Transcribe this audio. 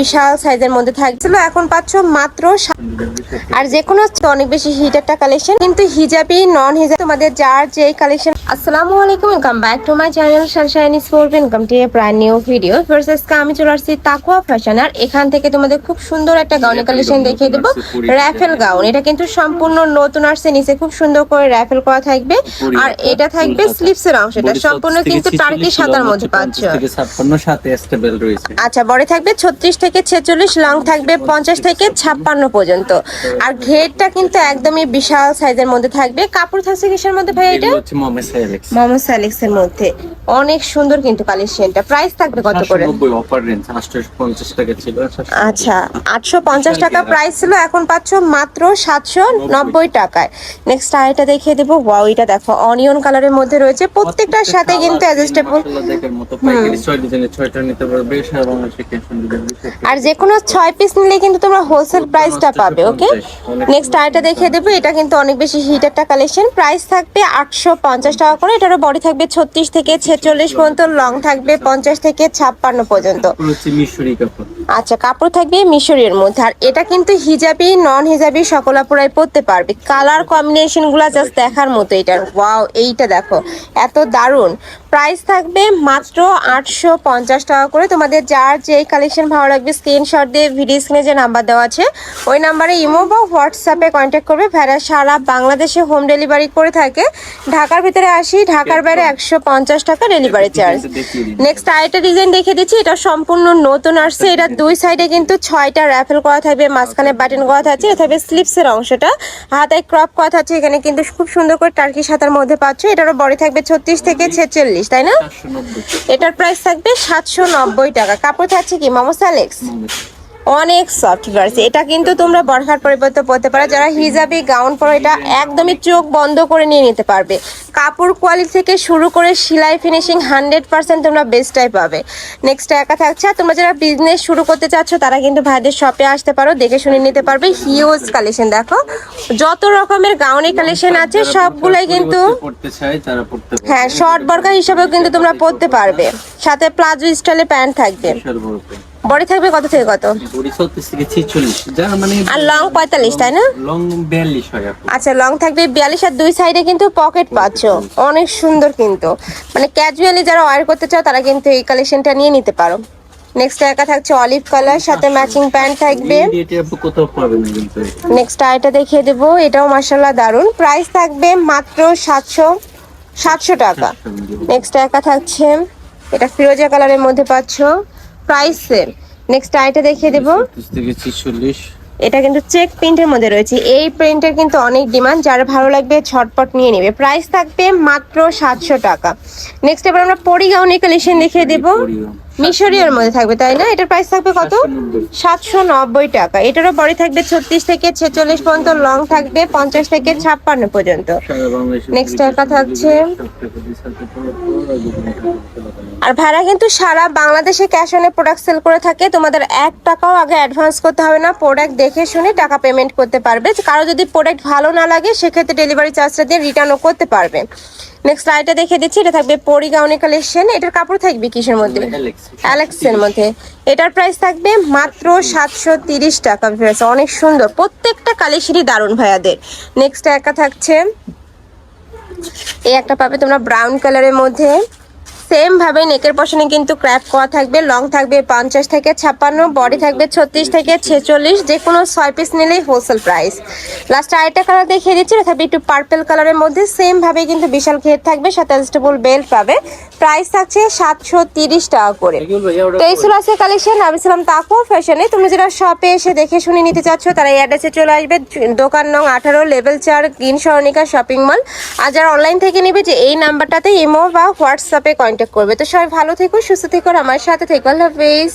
বিশাল সাইজের মধ্যে থাকছিল। এখন পাচ্ছ মাত্র আর যে কোনো অনেক বেশি হিট একটা কালেকশন কিন্তু হিজাবি নন হিজাব তোমাদের যার যে কালেকশন আসসালামু আলাইকুম welcome back to my channel Sunshine Sport welcome to a brand new video versus আমি চলে আসছি তাকুয়া ফ্যাশন আর এখান থেকে তোমাদের খুব সুন্দর একটা গাউনের কালেকশন দেখিয়ে দেবো। র্যাফেল গাউন এটা কিন্তু সম্পূর্ণ নতুন আসছে নিচে খুব সুন্দর করে র্যাফেল করা থাকবে। আর এটা থাকবে স্লিপসের অংশটা সম্পূর্ণ কিন্তু টার্কি সাদার মধ্যে পাচ্ছ। আচ্ছা বড় থাকবে ছত্রিশ থেকে ছেচল্লিশ লং থাকবে পঞ্চাশ থেকে ছাপ্পান্ন পর্যন্ত। আর ঘেরটা কিন্তু একদমই বিশাল সাইজের মধ্যে থাকবে। কাপড় থাকছে কিসের মধ্যে ভাই এটা? মোহাম্মদ স্যালেক্স মধ্যে। অনেক সুন্দর কিন্তু কালেকশনটা। প্রাইস থাকবে কত করে? অফার রেঞ্জ আটশো পঞ্চাশ টাকা ছিল আচ্ছা আটশো পঞ্চাশ টাকা প্রাইস ছিল এখন পাচ্ছ মাত্র সাতশো নব্বই টাকায়। নেক্সট আরেকটা দেখিয়ে দেবো। ওয়াও এটা দেখো অনিয়ন কালারের মধ্যে রয়েছে। প্রত্যেকটার সাথে কিন্তু অ্যাডজাস্টেবল আর যে কোনো ছয় পিস নিলে কিন্তু তোমরা হোলসেল প্রাইসটা পাবে ওকে নেক্সট আরেকটা দেখিয়ে দেবো। এটা কিন্তু অনেক বেশি হিট একটা কালেকশন প্রাইস থাকবে আটশো পঞ্চাশ টাকা করে। এটারও বডি থাকবে ছত্রিশ থেকে ছেচল্লিশ পর্যন্ত লং থাকবে পঞ্চাশ থেকে ছাপ্পান্ন পর্যন্ত। আচ্ছা কাপড় থাকবে মিশরীর মধ্যে। আর এটা কিন্তু হিজাবি নন হিজাবি সকল আপুরাই পরতে পারবে। কালার কম্বিনেশনগুলা জাস্ট দেখার মতো এটার ওয়াও এইটা দেখো। এত দারুণ। প্রাইস থাকবে মাত্র আটশো পঞ্চাশ টাকা করে। তোমাদের যার যেই কালেকশন ভালো লাগবে স্ক্রিনশট দিয়ে ভিডিও স্ক্রিনে যে নাম্বার দেওয়া আছে ওই নাম্বারে ইমো বা হোয়াটসঅ্যাপে কন্ট্যাক্ট করবে। ভেড়া সারা বাংলাদেশে হোম ডেলিভারি করে থাকে। ঢাকার ভিতরে আসি ঢাকার বাইরে একশো পঞ্চাশ টাকা। ডেলিভারি চার্জ নেক্সট আরেকটা ডিজাইন দেখে দিচ্ছি এটা সম্পূর্ণ নতুন আসছে। এটা দুই সাইডে কিন্তু ছয়টা র্যাফেল করা থাকবে মাঝখানে বাটন করা থাকছে থাকবে স্লিপসের অংশটা। হাতায় ক্রপ করা থাকছে এখানে কিন্তু খুব সুন্দর করে টার্কি সাতার মধ্যে পাচ্ছ। এটারও বডি থাকবে ছত্রিশ থেকে ছেচল্লিশ তাই না? এটার প্রাইস থাকবে সাতশো নব্বই টাকা। কাপড় থাকছে কি মোমোস অ্যালেক্স অনেক সফট ভার্সি এটা কিন্তু তোমরা বরখার পরিবর্তে পড়তে পারো। যারা হিজাবি গাউন পরো এটা একদমই চোখ বন্ধ করে নিয়ে নিতে পারবে। কাপড় কোয়ালিটি থেকে শুরু করে সেলাই ফিনিশিং হান্ড্রেড পার্সেন্ট তোমরা বেস্টটাই পাবে। নেক্সট একা থাকছে। তোমরা যারা বিজনেস শুরু করতে চাচ্ছ তারা কিন্তু ভাইদের শপে আসতে পারো দেখে শুনে নিতে পারবে। হিউজ কালেকশন দেখো। যত রকমের গাউনের কালেকশন আছে সবগুলাই কিন্তু হ্যাঁ শর্ট বর্গা হিসাবেও কিন্তু তোমরা পরতে পারবে। সাথে প্লাজো স্টাইলে প্যান্ট থাকবে। বড় থাকবে কত থেকে কত? বড়ি থেকে মানে আর লং পঁয়তাল্লিশ তাই না? লং বিয়াল্লিশ হয় আচ্ছা লং থাকবে বিয়াল্লিশ আর দুই সাইডে কিন্তু পকেট পাচ্ছ। অনেক সুন্দর কিন্তু। মানে ক্যাজুয়ালি যারা ওয়ার করতে চাও তারা কিন্তু এই কালেকশনটা নিয়ে নিতে পারো। নেক্সট একা থাকছে অলিভ কালার সাথে ম্যাচিং প্যান্ট থাকবে। নেক্সট আইটা দেখিয়ে দেবো এটাও মার্শাল্লাহ দারুণ প্রাইস থাকবে মাত্র সাতশো সাতশো টাকা। নেক্সট একা থাকছে এটা ফিরোজা কালারের মধ্যে পাচ্ছ। প্রাইস সেম নেক্সট আইটা দেখিয়ে দেবো। এটা কিন্তু চেক প্রিন্টের মধ্যে রয়েছে। এই প্রিন্টের কিন্তু অনেক ডিমান্ড যার ভালো লাগবে ছটপট নিয়ে নেবে। প্রাইস থাকবে মাত্র সাতশো টাকা। নেক্সট এবার আমরা পরি গাউনের কালেকশন দেখিয়ে দেবো। মিশরীয়র মধ্যে থাকবে তাই না? এটার প্রাইস থাকবে কত? সাতশো নব্বই টাকা। এটারও বডি থাকবে ছত্রিশ থেকে ছেচল্লিশ পর্যন্ত লং থাকবে পঞ্চাশ থেকে ছাপ্পান্ন পর্যন্ত। Next একা থাকছে। আর ভাড়া কিন্তু সারা বাংলাদেশে ক্যাশ অনে প্রোডাক্ট সেল করে থাকে। তোমাদের এক টাকাও আগে অ্যাডভান্স করতে হবে না প্রোডাক্ট দেখে শুনে টাকা পেমেন্ট করতে পারবে। কারও যদি প্রোডাক্ট ভালো না লাগে সেক্ষেত্রে ডেলিভারি চার্জটা দিয়ে রিটার্নও করতে পারবে। নেক্সট আইটা দেখে দিচ্ছি এটা থাকবে পরি গাউনি কালেকশন এটার কাপড় থাকবে কিসের মধ্যে? অ্যালেক্সের মধ্যে। এটার প্রাইস থাকবে মাত্র সাতশো তিরিশ টাকা ভিউয়ার্স। অনেক সুন্দর। প্রত্যেকটা কালেকশনই দারুণ ভাইয়াদের। নেক্সট একা থাকছে। এই একটা পাবে তোমরা ব্রাউন কালারের মধ্যে। সেম ভাবে নেকের পশনে কিন্তু ক্র্যাপ করা থাকবে লং থাকবে পঞ্চাশ থেকে ছাপ্পান্ন বডি থাকবে ছত্রিশ থেকে ছেচল্লিশ যে কোনো ছয় পিস নিলেই হোলসেল প্রাইস লাস্ট আরেকটা কালার দেখিয়ে দিচ্ছি থাকবে একটু পার্পেল কালারের মধ্যে সেম ভাবে কিন্তু বিশাল ঘের থাকবে সাথে অ্যাডজাস্টেবল বেল্ট পাবে। প্রাইস থাকছে সাতশো তিরিশ টাকা করে। তো এই ছিল আজকে কালেকশন আমি ছিলাম তাকো ফ্যাশনে তুমি যারা শপে এসে দেখে শুনে নিতে চাচ্ছ তারা এই অ্যাড্রেসে চলে আসবে দোকান নং আঠারো লেভেল চার গ্রিন সরণিকা শপিং মল আর যারা অনলাইন থেকে নেবে যে এই নাম্বারটাতে ইমো বা হোয়াটসঅ্যাপে কন্ট্যাক্ট করবে। তো সবাই ভালো থেকো সুস্থ থেকো আমার সাথে থেকো। আল্লাহ হাফেজ।